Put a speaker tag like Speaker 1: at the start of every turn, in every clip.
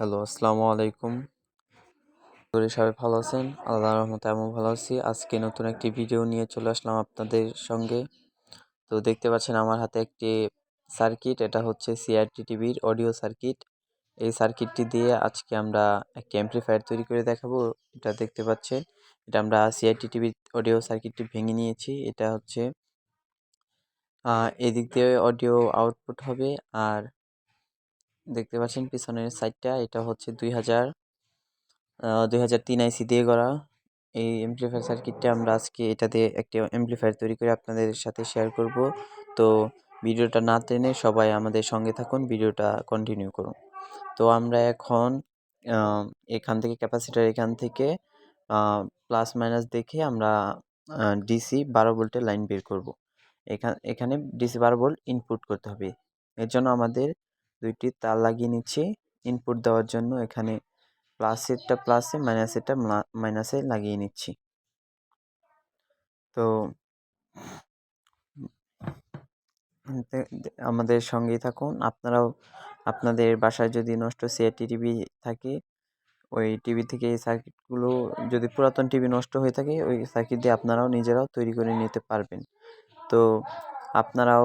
Speaker 1: Hello, আসসালামু আলাইকুম। করে সবাই ভালো আছেন। আল্লাহ রহমতে আমিও ভালো আছি। আজকে নতুন একটি ভিডিও নিয়ে চলে আসলাম আপনাদের সঙ্গে। তো দেখতে পাচ্ছেন আমার হাতে একটি সার্কিট এটা হচ্ছে সিআরটি টিভির অডিও সার্কিট এই সার্কিটটি দিয়ে আজকে আমরা একটি অ্যাম্পলিফায়ার তৈরি করে দেখাবো। এটা দেখতে পাচ্ছেন, এটা আমরা সিআরটি টিভির অডিও সার্কিটটি ভেঙে নিয়েছি। এটা হচ্ছে এদিক দিয়ে অডিও আউটপুট হবে। আর দেখতে পাচ্ছেন পিছনের সাইডটা, এটা হচ্ছে দুই হাজার দুই হাজার তিন আইসি দিয়ে করা এই এমপ্লিফায়ার সার্কিটটা আমরা আজকে এটা দিয়ে একটি এমপ্লিফায়ার তৈরি করে আপনাদের সাথে শেয়ার করব। তো ভিডিওটা না টেনে সবাই আমাদের সঙ্গে থাকুন, ভিডিওটা কন্টিনিউ করুন। তো আমরা এখন এখান থেকে ক্যাপাসিটার এখান থেকে প্লাস মাইনাস দেখে আমরা ডিসি বারো ভোল্টের লাইন বের করব। এখানে এখানে ডিসি বারো ভোল্ট ইনপুট করতে হবে। এর জন্য আমাদের দুইটি তার লাগিয়ে নিচ্ছি। ইনপুট দেওয়ার জন্য এখানে প্লাসেরটা প্লাসে মাইনাসেরটা মাইনাসে লাগিয়ে নিচ্ছি। তো আমাদের সঙ্গেই থাকুন। আপনারাও আপনাদের বাসায় যদি নষ্ট সিআরটি টিভি থাকে, ওই টিভি থেকে এই সার্কিটগুলো যদি পুরাতন টিভি নষ্ট হয়ে থাকে, ওই সার্কিট দিয়ে আপনারাও নিজেরাও তৈরি করে নিতে পারবেন। তো আপনারাও,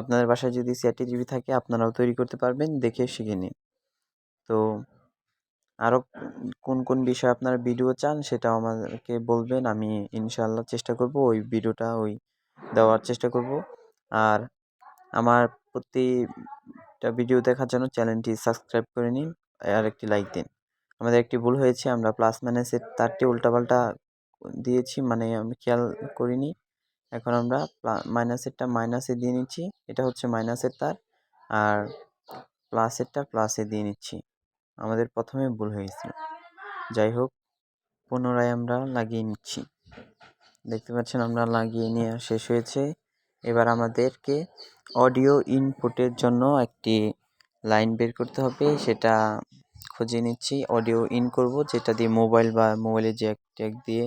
Speaker 1: আপনাদের বাসায় যদি সিআরটি টিভি থাকে, আপনারাও তৈরি করতে পারবেন, দেখে শিখে নিন। তো আরও কোন কোন বিষয়ে আপনারা ভিডিও চান, সেটাও আমাদেরকে বলবেন, আমি ইনশাল্লাহ চেষ্টা করব, ওই ভিডিওটা ওই দেওয়ার চেষ্টা করব। আর আমার প্রতিটা ভিডিও দেখার জন্য চ্যানেলটি সাবস্ক্রাইব করে নিন, আর একটি লাইক দিন। আমাদের একটি ভুল হয়েছে, আমরা প্লাস মাইনাসের তারটি উল্টাপাল্টা দিয়েছি মানে আমি খেয়াল করিনি। এখন আমরা মাইনাসেরটা মাইনাসে দিয়ে নিচ্ছি, এটা হচ্ছে মাইনাসের তার, আর প্লাসেরটা প্লাসে দিয়ে নিচ্ছি। আমাদের প্রথমে ভুল হয়েছিল যাই হোক, পুনরায় আমরা লাগিয়ে নিচ্ছি। দেখতে পাচ্ছেন আমরা লাগিয়ে নেওয়া শেষ হয়েছে। এবার আমাদেরকে অডিও ইনপুটের জন্য একটি লাইন বের করতে হবে, সেটা খুঁজে নিচ্ছি। অডিও ইন করব, যেটা দিয়ে মোবাইল বা মোবাইলের জ্যাক ট্যাক দিয়ে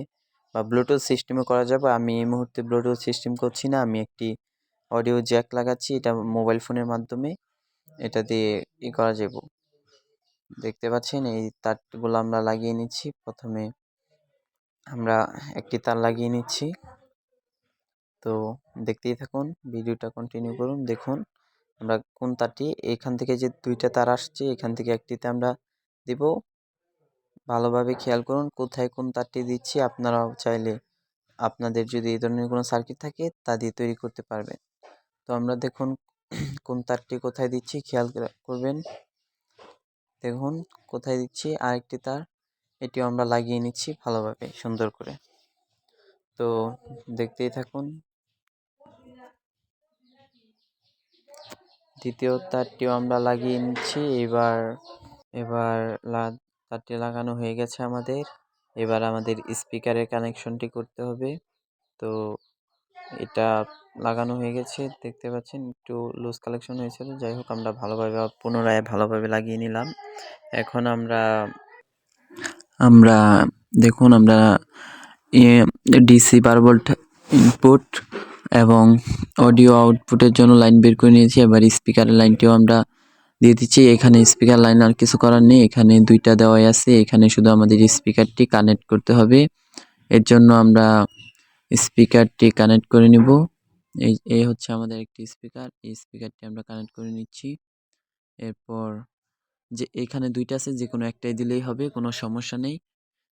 Speaker 1: বা ব্লুটুথ সিস্টেমে করা যাবে আমি এই মুহূর্তে ব্লুটুথ সিস্টেম করছি না, আমি একটি অডিও জ্যাক লাগাচ্ছি, এটা মোবাইল ফোনের মাধ্যমে এটা দিয়ে ই করা যাব। দেখতে পাচ্ছেন এই তারগুলো আমরা লাগিয়ে নিচ্ছি। প্রথমে আমরা একটি তার লাগিয়ে নিচ্ছি। তো দেখতেই থাকুন, ভিডিওটা কন্টিনিউ করুন। দেখুন, আমরা কোন তারটি, এখান থেকে যে দুইটা তার আসছে, এখান থেকে একটিতে আমরা দেব। ভালোভাবে খেয়াল করুন, কোথায় কোন তারটি দিচ্ছি, আপনারাও চাইলে আপনাদের যদি এই ধরনের কোনো সার্কিট থাকে, তা দিয়ে তৈরি করতে পারবেন। তো আমরা দেখুন, কোন তারটি কোথায় দিচ্ছি, খেয়াল করবেন। দেখুন, কোথায় দিচ্ছি, আরেকটি তার, এটিও আমরা লাগিয়ে নিচ্ছি ভালোভাবে, সুন্দর করে। তো দেখতেই থাকুন। দ্বিতীয় তারটিও আমরা লাগিয়ে নিচ্ছি, এবার এবার তারটি লাগানো হয়ে গেছে আমাদের। এবার আমাদের স্পিকারের কানেকশনটি করতে হবে। তো এটা লাগানো হয়ে গেছে, দেখতে পাচ্ছেন একটু লুজ কালেকশন হয়েছিল যাই হোক, আমরা ভালোভাবে, পুনরায় ভালোভাবে লাগিয়ে নিলাম। এখন আমরা আমরা দেখুন, আমরা ডিসি বারো ভোল্ট ইনপুট এবং অডিও আউটপুটের জন্য লাইন বের করে নিয়েছি। এবার স্পিকারের লাইনটিও আমরা দিয়ে দিচ্ছি। এখানে স্পিকার লাইন আর কিছু করার নেই। এখানে দুইটা দেওয়াই আছে। এখানে শুধু আমাদের স্পিকারটি কানেক্ট করতে হবে। এর জন্য আমরা স্পিকারটি কানেক্ট করে নিব। এই এই হচ্ছে আমাদের একটি স্পিকার এই স্পিকারটি আমরা কানেক্ট করে নিচ্ছি। এরপর যে এখানে দুইটা আছে, যে কোনো একটাই দিলেই হবে, কোনো সমস্যা নেই।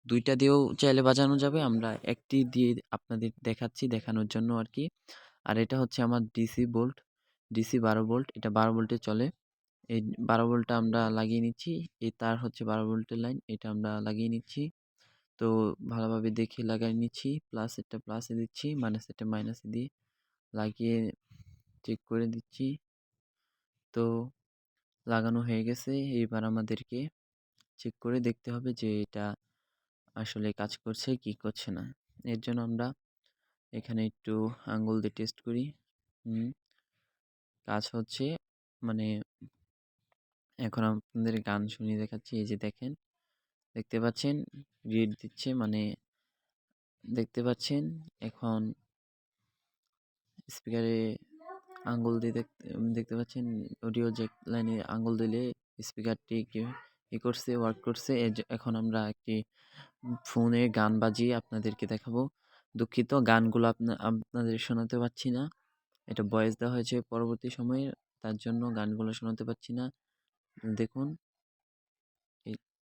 Speaker 1: দুইটা দিয়েও চাইলে বাজানো যাবে। আমরা একটি দিয়ে আপনাদের দেখাচ্ছি দেখানোর জন্য আর কি। আর এটা হচ্ছে আমার ডিসি বোল্ট ডিসি বারো বোল্ট এটা বারো বোল্টে চলে। এই বারো ভোল্টটা আমরা লাগিয়ে নিচ্ছি। এই তার হচ্ছে বারো ভোল্টের লাইন, এটা আমরা লাগিয়ে নিচ্ছি। তো ভালোভাবে দেখে লাগাই নিচ্ছি প্লাস এটা প্লাসে দিচ্ছি মাইনাস এটা মাইনাসে দিয়ে লাগিয়ে চেক করে দিচ্ছি। তো লাগানো হয়ে গেছে এইবার আমাদেরকে চেক করে দেখতে হবে যে এটা আসলে কাজ করছে কি করছে না। এর জন্য আমরা এখানে একটু আঙ্গুল দিয়ে টেস্ট করি। কাজ হচ্ছে মানে এখন আপনাদের গান শুনিয়ে দেখাচ্ছি, এই যে দেখেন, দেখতে পাচ্ছেন? রিড দিচ্ছে মানে দেখতে পাচ্ছেন? এখন স্পিকারে আঙ্গুল দিয়ে দেখতে দেখতে পাচ্ছেন? অডিও জ্যাক লাইনে আঙ্গুল দিলে স্পিকারটি ই করছে, ওয়ার্ক করছে। এখন আমরা একটি ফোনে গান বাজিয়ে আপনাদেরকে দেখাবো। দুঃখিত, গানগুলো আপনা, আপনাদের শোনাতে পারছি না। এটা ভয়েস দেওয়া হয়েছে পরবর্তী সময়ে, তার জন্য গানগুলো শোনাতে পারছি না। দেখুন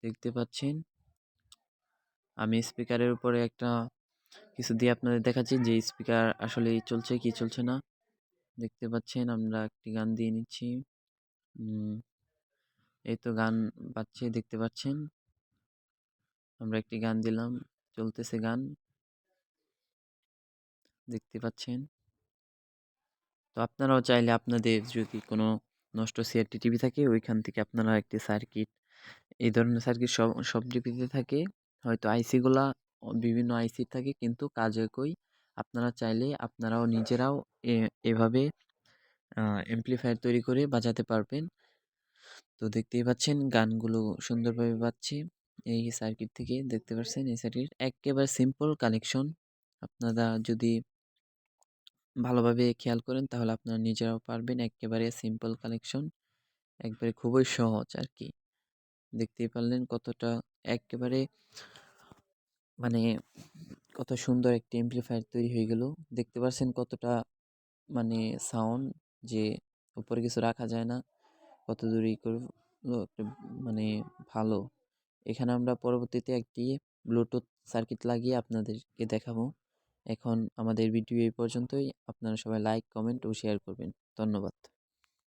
Speaker 1: দেখতে পাচ্ছেন। আমি স্পিকারের উপরে একটা কিছু দিয়ে আপনাদের দেখাচ্ছি যে স্পিকার আসলে চলছে কি চলছে না। দেখতে পাচ্ছেন, আমরা একটি গান দিয়ে নিচ্ছি। এই তো গান বাজছে, দেখতে পাচ্ছেন। আমরা একটি গান দিলাম, চলতেছে গান। দেখতে পাচ্ছেন। তো আপনারাও চাইলে আপনাদের যদি কোনো নষ্ট সিআরটি টিভি থাকে, ওইখান থেকে আপনারা একটি সার্কিট, এই ধরনের সার্কিট সব সব টিভিতে থাকে। হয়তো আইসিগুলা বিভিন্ন আইসি থাকে কিন্তু কাজ একই আপনারা চাইলে আপনারাও নিজেরাও এভাবে এমপ্লিফায়ার তৈরি করে বাজাতে পারবেন। তো দেখতেই পাচ্ছেন গানগুলো সুন্দরভাবে বাজছে এই সার্কিট থেকে, দেখতে পাচ্ছেন এই সার্কিট। একেবারে সিম্পল কানেকশন আপনারা যদি ভালোভাবে খেয়াল করেন, তাহলে আপনারা নিজেরাও পারবেন একেবারে সিম্পল কালেকশন একবারে খুবই সহজ আর কি দেখতেই পারলেন কতটা একেবারে মানে কত সুন্দর একটি এমপ্লিফায়ার তৈরি হয়ে গেল। দেখতে পাচ্ছেন কতটা মানে সাউন্ড যে উপরে কিছু রাখা যায় না, কত দূর ই করল একটা মানে ভালো। এখানে আমরা পরবর্তীতে একটি ব্লুটুথ সার্কিট লাগিয়ে আপনাদেরকে দেখাবো। এখন আমাদের ভিডিও এই পর্যন্তই। আপনারা সবাই লাইক কমেন্ট ও শেয়ার করবেন। ধন্যবাদ।